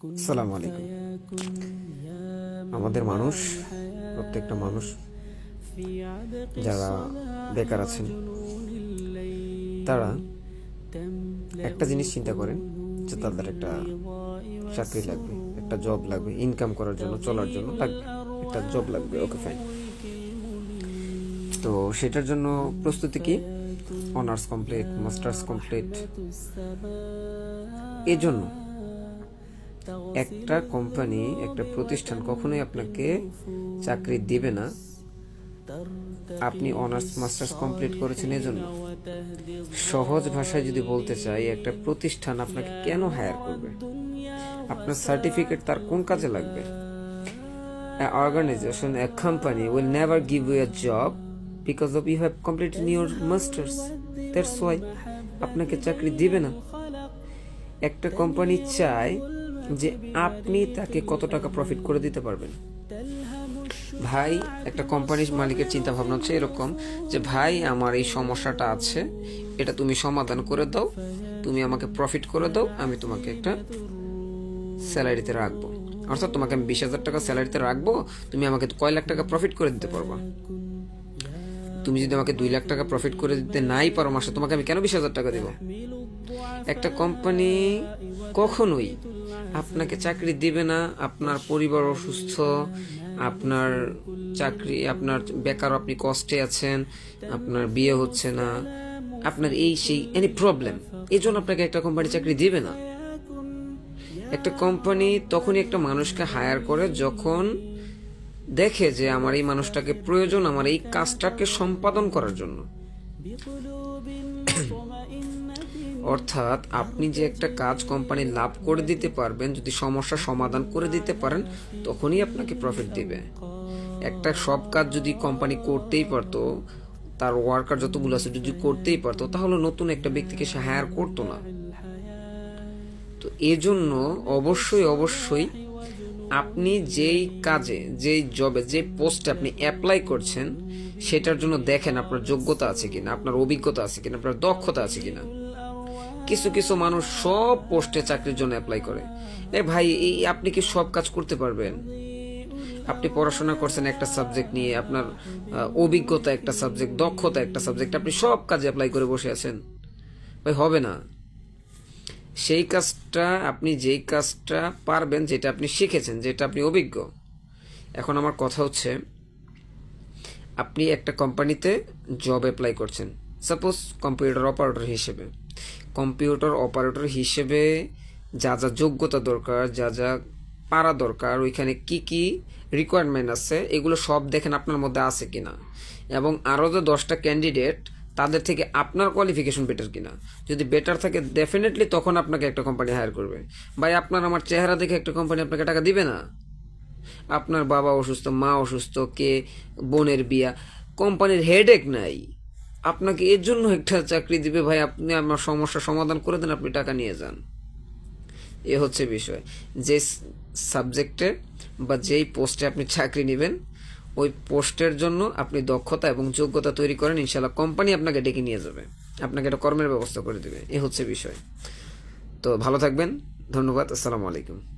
সালাম আলাইকুম। আমাদের মানুষ, প্রত্যেকটা মানুষ যারা বেকার আছেন, তারা একটা জিনিস চিন্তা করেন যে তাদের একটা চাকরি লাগবে, একটা জব লাগবে ইনকাম করার জন্য, চলার জন্য একটা জব লাগবে ওকে ফাইন তো সেটার জন্য প্রস্তুতি কি? অনার্স কমপ্লিট মাস্টার্স কমপ্লিট এই জন্য একটা কোম্পানি একটা প্রতিষ্ঠান কখনোই আপনাকে চাকরি দিবে না। আপনি অনার্স মাস্টার্স কমপ্লিট করেছেন এজন্য। সহজ ভাষায় যদি বলতে চাই একটা প্রতিষ্ঠান আপনাকে কেন হায়ার করবে? আপনার সার্টিফিকেট তার কোন কাজে লাগবে? Organization organization, company will will give you a job because of you have completed your masters. That's why আপনাকে চাকরি দিবে না। একটা কোম্পানি চায় যে আপনি তাকে কত টাকা প্রফিট করে দিতে পারবেন। ভাই, একটা কোম্পানির মালিকের চিন্তা ভাবনা হচ্ছে এরকম যে, ভাই, আমার এই সমস্যাটা আছে, এটা তুমি সমাধান করে দাও, তুমি আমাকে প্রফিট করে দাও, আমি তোমাকে একটা স্যালারিতে রাখব। অর্থাৎ তোমাকে আমি বিশ হাজার টাকা স্যালারিতে রাখব, তুমি আমাকে কয় লাখ টাকা প্রফিট করে দিতে পারবা? তুমি যদি আমাকে দুই লাখ টাকা প্রফিট করে দিতে নাই পারো মাসে, তোমাকে আমি কেন বিশ হাজার টাকা দেবো? একটা কোম্পানি কখনোই আপনাকে চাকরি দিবে না, আপনার পরিবার অসুস্থ, আপনার চাকরি, আপনার বেকার আপনি কষ্টে আছেন, আপনার বিয়ে হচ্ছে না, আপনার এই সেই এনি প্রবলেম এই জন্য আপনাকে একটা কোম্পানি চাকরি দিবে না। একটা কোম্পানি তখনই একটা মানুষকে হায়ার করে যখন দেখে যে আমার এই মানুষটাকে প্রয়োজন, আমার এই কাজটাকে সম্পাদন করার জন্য। অর্থাৎ আপনি যে একটা কাজ কোম্পানি লাভ করে দিতে পারবেন, যদি সমস্যা সমাধান করে দিতে পারেন, তখনই আপনাকে প্রফিট দিবে। একটা সব কাজ যদি কোম্পানি করতেই পারতো, তার ওয়ার্কার যতগুলো আছে যদি করতেই পারতো, তাহলে নতুন একটা ব্যক্তিকে সে হায়ার করতো না। তো এজন্য অবশ্যই অবশ্যই আপনি যেই কাজে, যেই জবে যে পোস্টে আপনি অ্যাপ্লাই করছেন, সেটার জন্য দেখেন আপনার যোগ্যতা আছে কিনা, আপনার অভিজ্ঞতা আছে কিনা, আপনার দক্ষতা আছে কিনা। কিছু কিছু মানুষ সব পোস্টে চাকরির জন্য অ্যাপ্লাই করে। এ ভাই, এই আপনি কি সব কাজ করতে পারবেন? আপনি পড়াশোনা করছেন একটা সাবজেক্ট নিয়ে, আপনার অভিজ্ঞতা একটা সাবজেক্ট দক্ষতা একটা সাবজেক্ট আপনি সব কাজে অ্যাপ্লাই করে বসে আছেন। ভাই, হবে না। সেই কাজটা আপনি যেই কাজটা পারবেন, যেটা আপনি শিখেছেন, যেটা আপনি অভিজ্ঞ। এখন আমার কথা হচ্ছে, আপনি একটা কোম্পানিতে জব অ্যাপ্লাই করছেন। সাপোজ কম্পিউটার অপারেটর হিসেবে। কম্পিউটার অপারেটর হিসেবে যা যা যোগ্যতা দরকার, যা যা পারা দরকার, ওইখানে কি কি রিকোয়ারমেন্ট আছে, এগুলো সব দেখেন আপনার মধ্যে আছে কি না এবং আরও যে দশটা ক্যান্ডিডেট তাদের থেকে আপনার কোয়ালিফিকেশন বেটার কিনা। যদি বেটার থাকে ডেফিনেটলি তখন আপনাকে একটা কোম্পানি হায়ার করবে। ভাই, আপনার আমার চেহারা দেখে একটা কোম্পানি আপনাকে টাকা দিবে না? আপনার বাবা অসুস্থ, মা অসুস্থ, কে? বোনের বিয়া। কোম্পানির হেডেক নাই। আপনাকে এর জন্য একটা চাকরি দিবে, ভাই, আপনি আমার সমস্যা সমাধান করে দেন, আপনি টাকা নিয়ে যান। এ হচ্ছে বিষয়। যে সাবজেক্টে বা যেই পোস্টে আপনি চাকরি নেবেন ওই পোস্টের জন্য আপনি দক্ষতা এবং যোগ্যতা তৈরি করেন ইনশাল্লাহ কোম্পানি আপনাকে ডেকে নিয়ে যাবে। আপনাকে একটা কর্মের ব্যবস্থা করে দেবে। এ হচ্ছে বিষয়। তো ভালো থাকবেন। ধন্যবাদ। আসসালামু আলাইকুম।